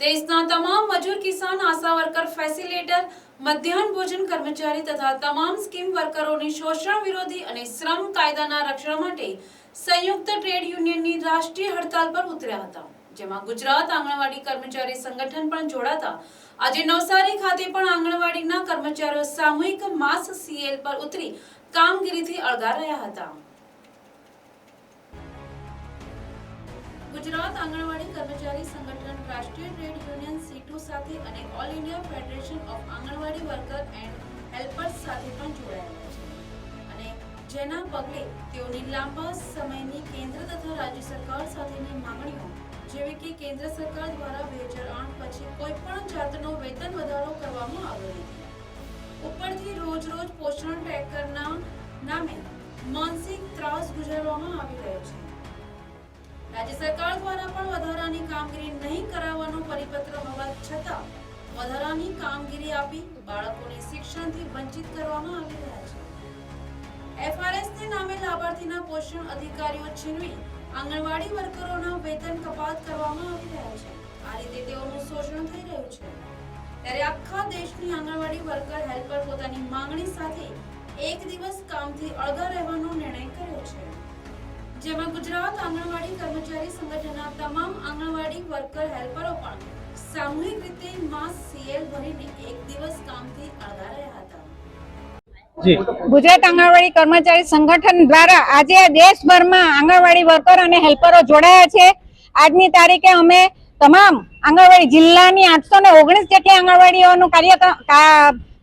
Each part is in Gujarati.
દેશના તમામ મજૂર કિસાન, આશા વર્કર ફેસિલિટેટર મધ્યાહન ભોજન કર્મચારી તથા તમામ સ્કીમ વર્કરોની શોષણ વિરોધી અને શ્રમ કાયદાના રક્ષણ માટે સંયુક્ત ટ્રેડ યુનિયનની રાષ્ટ્રીય હડતાલ પર ઉતર્યા હતા, જેમાં ગુજરાત આંગણવાડી કર્મચારી સંગઠન પણ જોડાતા. આજે નવસારી ખાતે પણ આંગણવાડીના કર્મચારીઓ સામૂહિક માસ સીએલ પર ઉતરી કામગીરીથી અળગા રહ્યા હતા. ગુજરાત આંગણવાડી કર્મચારી સંગઠન રાષ્ટ્રીય ટ્રેડ યુનિયન સીટુ સાથે અને all India federation of Anganwadi worker and helpers સાથે પણ જોડાયેલા છે. અને જેના પગલે તેઓની લાંબા સમયની કેન્દ્ર તથા રાજ્ય સરકાર સાથેની માંગણીઓ, જેવી કે કેન્દ્ર સરકાર દ્વારા બે હજાર આઠ પછી કોઈ પણ જાતનો વેતન વધારો કરવામાં આવ્યો નથી ઉપરથી રોજ રોજ પોષણ ટ્રેકરના નામે માનસિક ત્રાસ ગુજારવામાં આવી રહ્યો છે. રાજ્ય સરકાર દ્વારા પણ વધારાની કામગીરી નહીં કરાવવાનો પરિપત્ર હોવા છતાં વધારાની કામગીરી આપી બાળકોને શિક્ષણથી વંચિત કરવામાં આવી રહ્યા છે. એફઆરએસ ને નામે લાભાર્થીના પોષણ અધિકારીઓ છીનવી આંગણવાડી વર્કરોના વેતન કપાત કરવામાં આવી રહ્યા છે. આ રીતે તેઓનું શોષણ થઈ રહ્યું છે. ત્યારે આખા દેશની આંગણવાડી વર્કર હેલ્પર પોતાની માંગણી સાથે એક દિવસ કામથી અળગા રહેવાનો નિર્ણય કર્યો ગુજરાત આંગણવાડી કર્મચારી સંગઠનના તમામ આંગણવાડી વર્કર હેલ્પરો પણ સામૂહિક રીતે માસ સીએલ ભરીને એક દિવસ કામથી અળગા રહ્યા હતા. ગુજરાત આંગણવાડી કર્મચારી સંગઠન દ્વારા આજે દેશભરમાં આંગણવાડી વર્કર અને હેલ્પરો જોડાયા છે. આજની તારીખે અમે તમામ આંગણવાડી જિલ્લાની આઠસો ને ઓગણીસ જેટલી આંગણવાડીઓનું કાર્ય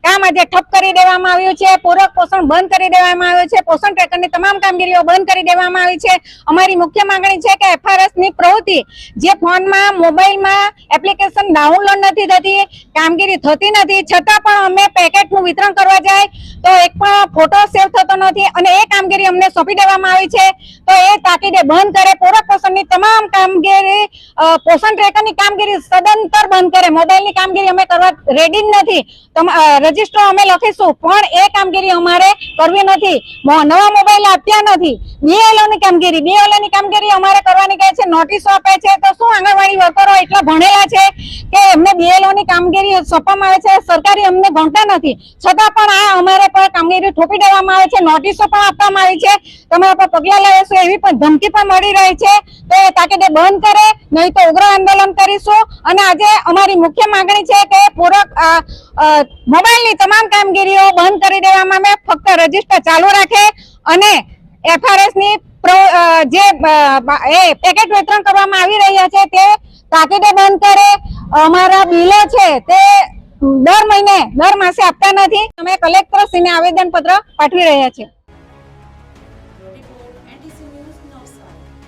કામ આજે ઠપ કરી દેવામાં આવ્યું છે, પૂરક પોષણ બંધ કરી દેવામાં આવ્યું છે, પોષણ ટ્રેકરની તમામ કામગીરીઓ બંધ કરી દેવામાં આવી છે. અમારી મુખ્ય માંગણી છે કે એફઆરએસની પ્રવૃત્તિ જે ફોનમાં, મોબાઈલમાં એપ્લિકેશન ડાઉનલોડ નથી થતી, કામગીરી થતી નથી, છતાં પણ અમે પેકેટનું વિતરણ કરવા જાય, તો એક પણ ફોટો સેવ થતો નથી અને એ કામગીરી અમને સોંપી દેવામાં આવી છે. તો એ તાકીદે બંધ કરે, પૂરક પોષણની તમામ કામગીરી પોષણ ટ્રેકરની કામગીરી સદંતર બંધ કરે. મોબાઈલની કામગીરી અમે કરવા રેડી જ નથી. રજિસ્ટર અમે લખીશું. પણ એ કામગીરી અમારે કરવી નથી. નવા મોબાઈલ આપ્યા નથી. બીએલઓની કામગીરી બીએલઓની કામગીરી અમારે કરવાની કહે છે નોટિસો આપે છે. તો શું આંગણવાડી વર્કરો એટલા ભણેલા છે કે એમને બીએલઓ ની કામગીરી સોંપવામાં આવે છે? સરકારી અમને ગણતા નથી. છતાં પણ આ અમારે પર કામગીરી થોપી દેવામાં આવે છે. નોટિસો પણ આપવામાં આવી છે. તમારા પર પગલાં લાવીશું એવી પણ ધમકી પણ મળી રહી છે. તો એ તાકીદે બંધ કરે, નહીં તો ઉગ્ર આંદોલન કરીશું. અને આજે અમારી મુખ્ય માંગણી છે કે પૂરક મોબાઈલની તમામ કામગીરીઓ બંધ કરી દેવામાં આવે ફક્ત રજિસ્ટર ચાલુ રાખે અને એફઆરએસની જે એ પેકેટ વિતરણ કરવામાં આવી રહ્યા છે તે તાકીદે બંધ કરે. અમારા બિલો છે તે દર મહિને, દર માસે આપતા નથી. અમે કલેક્ટર શ્રીને આવેદન પાઠવી રહ્યા છે